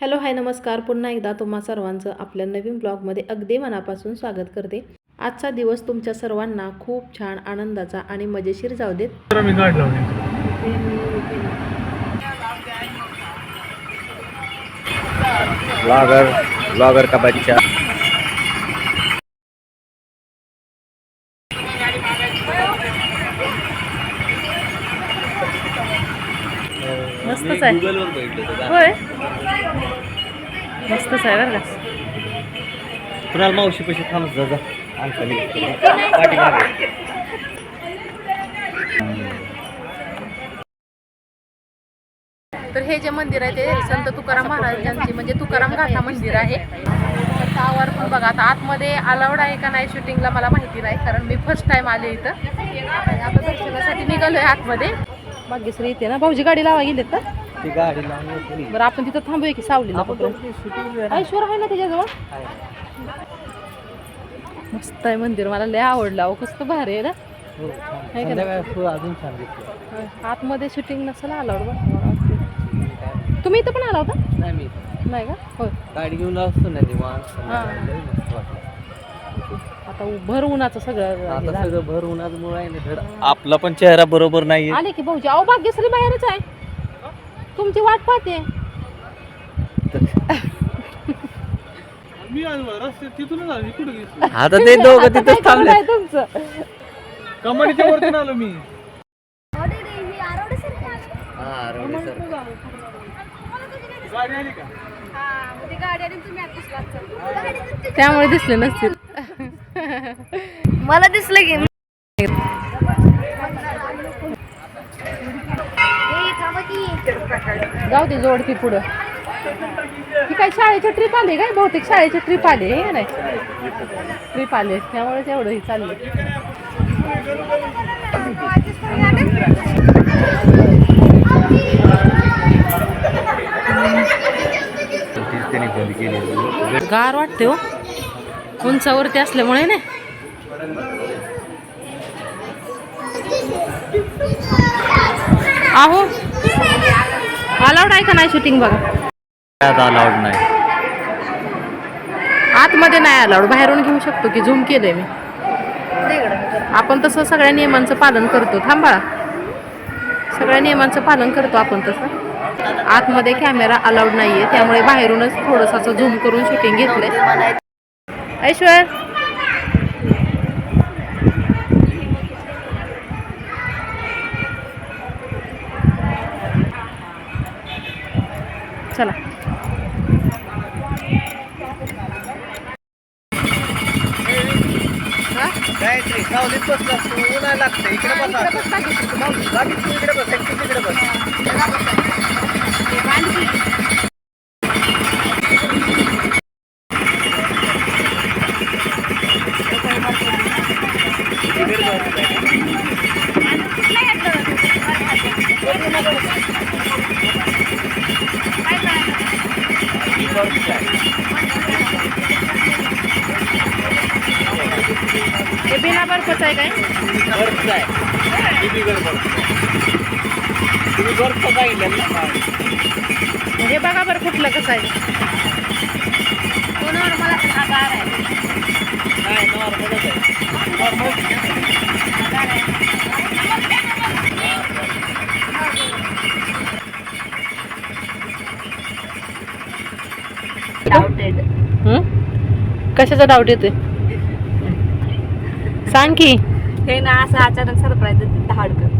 Hello hi नमस्कार. पुन्हा एकदा तुम्हा सर्वांचं आपल्या नवीन ब्लॉगमध्ये अगदी मनापासून स्वागत करते. आजचा दिवस तुमच्या सर्वांना खूप छान आनंदाचा आणि मजेशीर जाऊ देत. ब्लॉगर ब्लॉगर का बच्चा? मस्तच आहे. होय? मस्तच आहे बरं का. कुणाला मावशी पैसे थांबत जा तर हे जे मंदिर आहे ते संत तुकाराम महाराजांचे म्हणजे तुकाराम गाथा मंदिर आहे. तर त्यावर पण बघा आता आतमध्ये अलाउड आहे का नाही शूटिंगला मला माहिती नाही कारण मी फर्स्ट टाइम आले इथं. आता दर्शनासाठी निघालोय आतमध्ये. भाग्यश्री इथे ना भाऊजी गाडी लावा गेलेत का? ती गाडी लावून. बरं आपण तिथं थांबूया की सावलीला आपण पकडून. तुमची shooting आहे ना? ऐश्वर आहे ना त्याच्याजवळ मस्त आहे मंदिर मला लय आवडलं अहो कसं भारी आहे ना हो, छान. का नाही? संध्याकाळी फुल अजून छान आतमध्ये शूटिंग नसेल अलाउड बरं मला वाटतं. तुम्ही इथं पण आला होता नाही मी नाही का होय गाडी घेऊन असतो ना निवांत संध्याकाळी. लय मस्त वाटलं. आता भर उन्हाचं सगळं हे आता झालं. सगळं भर उन्हामुळे आहे ना धड आपला पण चेहरा बरोबर नाहीये आले की भाऊजी अहो भाग्यश्री बाहेरच आहे तुमची वाट पाहते. मी आज रस्ते तिथूनच आलो कुठे गेलो आता ते दोघं आता तिथंच काय थांबले. तुमचं? कमानीच्या वरतून आलो मी. हा रवडी सर गाडी आली का? त्यामुळे दिसले नसतील. मला दिसलं की जाऊ दे जोडती पुढं. ही काय शाळेची ट्रिप आली काय? बहुतेक शाळेची ट्रिप आली आहे नाही? ट्रिप आली त्यामुळेच एवढं ही चाललं गार वाटते हो. उंचावरती असल्यामुळे ना आहो. अलाउड आहे का नाही शूटिंग बघा? अलाउड नाही. आतमध्ये नाही अलाउड बाहेरून घेऊ शकतो की झूम केलंय मी. आपण तसं सगळ्या नियमांचं पालन करतो. थांबा सगळ्या नियमांचं पालन करतो आपण तसं. आतमध्ये कॅमेरा अलाउड नाहीये. त्यामुळे बाहेरूनच थोडंसं असं झूम करून शूटिंग घेतलंय. ऐश्वर चला. गायत्री सावलीत बसला तू उन्हा लागतं इकडे बसा. बाकी तू इकडे बस इकडे बस. तुम्ही बर्फ सांगितलं ना हे बघा बरं कुठलं कसं आहे. नाही नॉर्मलच आहे. नॉर्मल? कशाचा डाऊट येतोय? सांग की. हे ना असं अचानक सरप्राईज देते हाडकं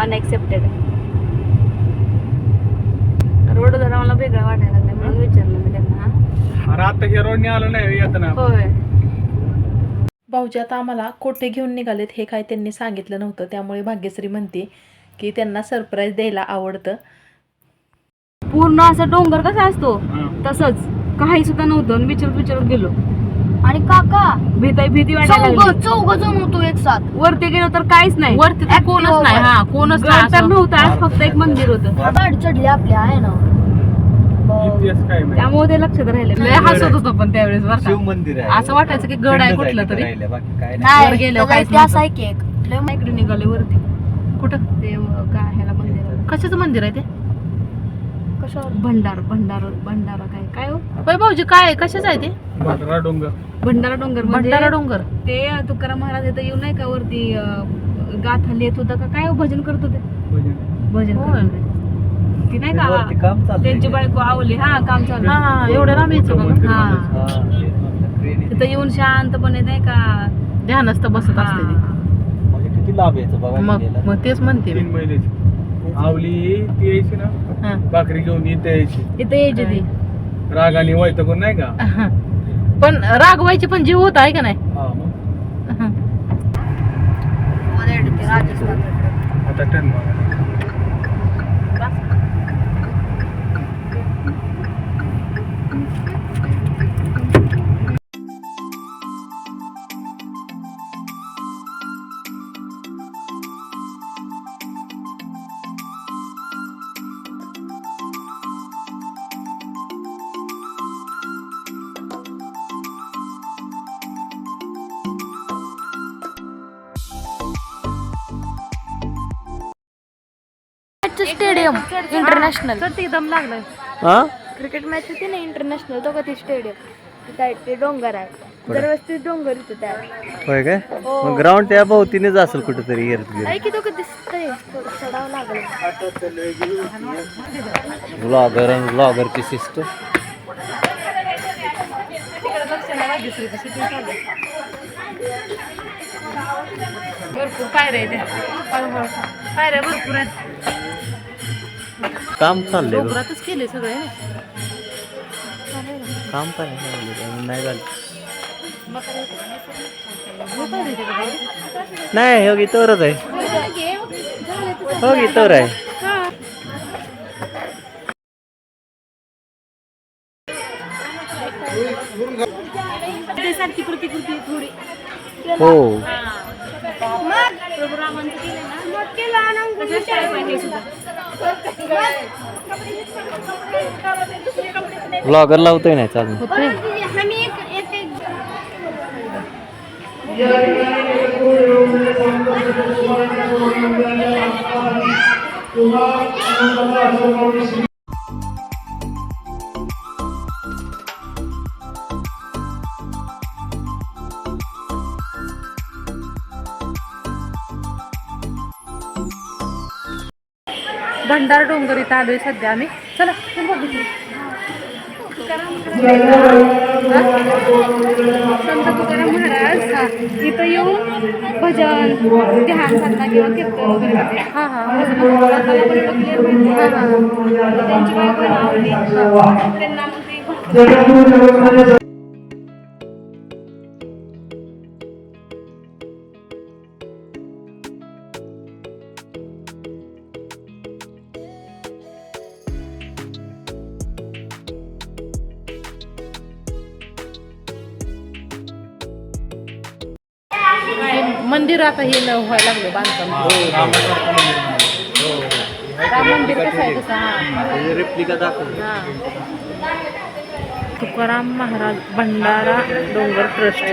अनएक्सेप्टेड रोड जरा मला वेगळं वाटायला लागलं म्हणून विचारलं मी त्यांना अरे आता हे रोडने आलो नाही येताना होय. भाऊजी आता आम्हाला कोठे घेऊन निघालेत हे काय त्यांनी सांगितलं नव्हतं त्यामुळे भाग्यश्री म्हणते की त्यांना सरप्राईज द्यायला आवडतं. पूर्ण असं डोंगर कसा असतो? तसंच. काही सुद्धा नव्हतं आणि विचारत विचारत गेलो. आणि काका भीती भीती वाटायला चौघ लागली. चौघ जण होतो एक साथ. वरती गेलो तर काहीच नाही. वरती तर कोणच नाही. हा कोणच गड नाही तर असं. नव्हतं आज फक्त एक मंदिर होतं. चढली आपल्या आहे ना. इतिहास काय माहिती. त्यामुळे ते लक्षात राहिले. लय हसत होतो पण त्यावेळेस बरं शिव का. मंदिर आहे. असं वाटायचं की गड आहे कुठलं तरी. राहिलं, बाकी काय नाही. नाही वर गेल्यावर त्याचा काहीच इतिहास नव्हतं. आहे की एक. लय इकडे निघाले वरती. कुठं? ते अं, काय ह्याला मंदिर कशाचं मंदिर आहे ते? कशावर? भंडार भंडार भंडारा काय? काय हो? होय भाऊजी काय आहे? कशाचं आहे ते? भंडारा डोंगर. भंडारा डोंगर म्हणजे भंडारा डोंगर. ते तुकाराम महाराज इथं येऊन नाही का वरती अं, गाथा लिहित होता का? काय हो, भजन करत होते? भजन. भजन होय. करत होते. ती नाही वरती का काम चाललंय. त्यांची बायको आवली. हा काम चालू हा हा एवढं लांब यायचं मंदिर बघा हा. हा, आहे. तिथं येऊन शांतपणे नाही का ध्यानस्थ बसत असते ती. म्हणजे किती लाभ यायचं बघा मग गेला. मग तेच म्हणते मी. तीन महिन्याची. आवली ती यायची ना. भाकरी घेऊन इथे यायची इथं यायची ती रागाने वैतकून नाही का हा. पण रागवायची पण जीव होता आहे का नाही हा मग हा. आता टर्न मारा. स्टेडियम इंटरनॅशनल तर ते दम लागलाय. हा? क्रिकेट मॅच होती ना इंटरनॅशनल तो का ती स्टेडियम ते डोंगर आहे. डोंगर इथं त्या. होय काय? हो. मग ग्राउंड त्या भोवतीनेच असेल कुठेतरी तो का दिसतंय थोडं चढावं लागलं? ब्लॉगर आणि ब्लॉगरची सिस्टर भरपूर पायऱ्या आहेत. त्या. हळूहळू. पायऱ्या भरपूर आहेत. काम चाललंय बघ. डोंगरातच केले सगळे ना. काम काय नाही नाही झालं. नाही हो गीतावरच आहे. हो गीतावर आहे. ते सारखी प्रतिकृती थोडी. हो. प्रभू रामांचं केलं ना? तसंच केलं पाहिजे. सुद्धा. ब्लॉगर लावतोय नाही चालू. भंडार डोंगर इथं आलोय सध्या आम्ही चला चल बघू. संत तुकाराम महाराज हा, इथं येऊन भजन ध्यान साधना किंवा कीर्तन वगैरे करते हा हा हाताला पर्यटक क्लिअर माहिती आहे. हा, हा. त्यांची बायको आहे ना आवली. हा. त्यांना मंदिर आता हे न व्हायला लागलं बांधकाम. राम मंदिर कसं आहे तसं हा. रेप्लिका दाखव. हा. तुकाराम महाराज भंडारा डोंगर ट्रस्ट.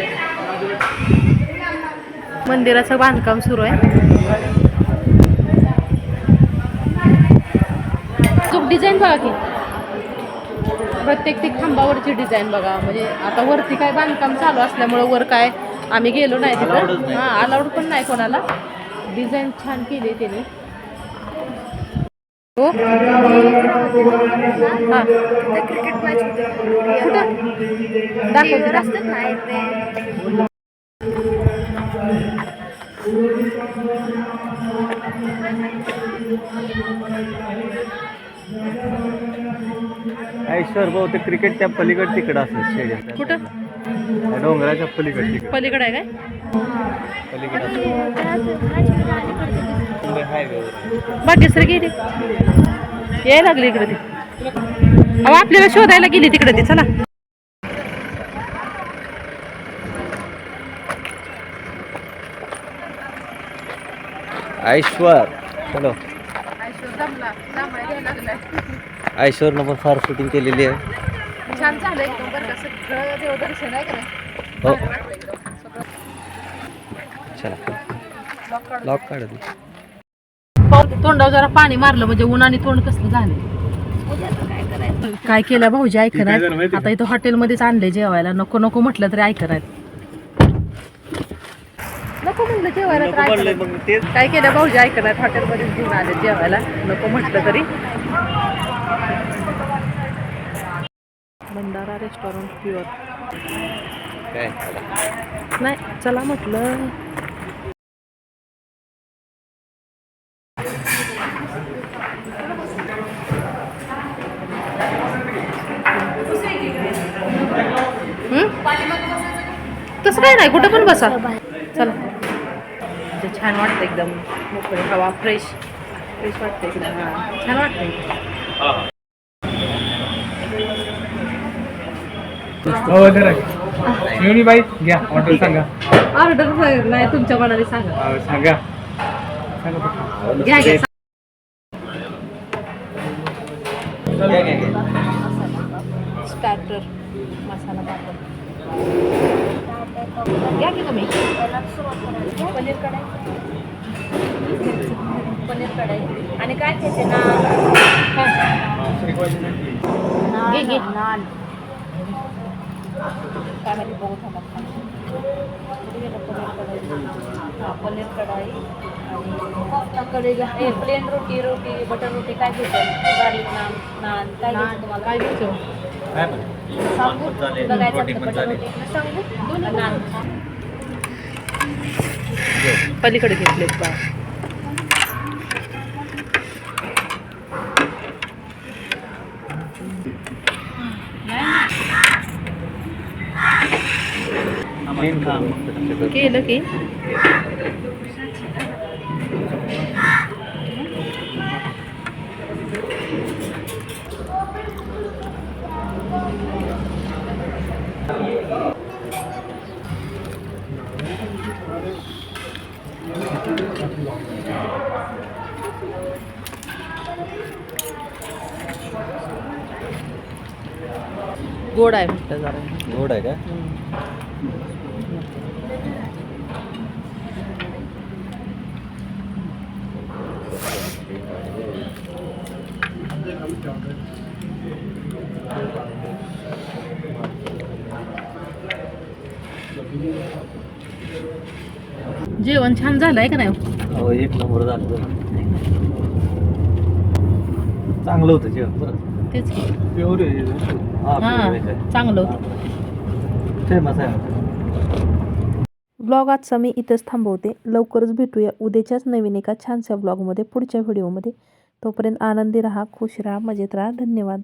मंदिराचं बांधकाम सुरू आहे. डिझाईन बघा की. प्रत्येक ती खांबावरची डिझाईन बघा. म्हणजे आता वरती काय बांधकाम चालू असल्यामुळं वर काय आम्ही गेलो नाही तिथं. नाही. हां अलाउड पण नाही कोणाला. डिझाईन छान केली त्यांनी. हो? हां. क्रिकेट मॅच होती. कुठं? दाखवते ना असतात ना ते. ऐश्वर भाऊ ते क्रिकेट त्या पलीकड तिकडं असं स्टेडियम कुठं? डोंगराच्या पलीकड पलीकडे आहे काय? पलीकड. भाग्यश्री गेली. यायला लागली इकडे ती. अहो आपल्याला शोधायला गेली तिकडे ती. चला. ऐश्वर. चलो ऐश्वरनं पण फार शूटिंग केलेली आहे. छान झालं एकदम बरं का. सगळं देवदर्शन आहे का नाही? हो. चला. लॉक तोंडावर जरा पाणी मारलं म्हणजे उन्हाने तोंड कसलं झालं काय केलं भाऊजी? ऐकणार आता इथं हॉटेलमध्येच आणले जेवायला. नको नको म्हटलं तरी ऐकणार नको म्हटलं जेवायला तर ऐकणार. काय केलं भाऊजी? ऐकणार हॉटेलमध्येच घेऊन आले जेवायला. नको म्हटलं तरी. भंडारा रेस्टॉरंट प्युअर नाही चला म्हटलं? तसं काय नाही कुठं पण बसा. चला. म्हणजे छान वाटतं एकदम मोकळी हवा फ्रेश फ्रेश वाटतं एकदम छान वाटतं हो जरा शिवणी बाई घ्या ऑर्डर सांगा. ऑर्डर नाही तुमच्या मनाने सांगा. सांगा. सांगा पटकन. घ्या, घ्या. स्टार्टर मसाला पापड. घ्या की तुम्ही? पनीर कढाई. पनीर कढाई. आणि काय घ्यायचे ना घे घे. काय माहिती बघू थांबा पनीर कढाई हां पनीर कढाई आणि कढई घ्या प्लेन रोटी रोटी बटर रोटी काय घ्यायचं गार्लिक नान नान काय घ्यायचं तुम्हाला काय घ्यायचं? सांगू बघायचं बटर. रोटी सांगू नान पलीकडे घेतलेत बा आम्हाला काम फक्त केलं की गोड आहे म्हटलं जरा गोड आहे का? जेवण छान झालंय का नाही? हो एक नंबर झालं. चांगलं होतं जेवण बरं. तेच. प्युअर आहे चांगलं होतं. फेमस आहे ब्लॉग आजचा मी इथंच थांबवते. लवकरच भेटूया उद्याच्याच नवीन एका छानशा ब्लॉगमध्ये पुढच्या व्हिडिओमध्ये तोपर्यंत आनंदी राहा खुश राहा मजेत राहा. धन्यवाद.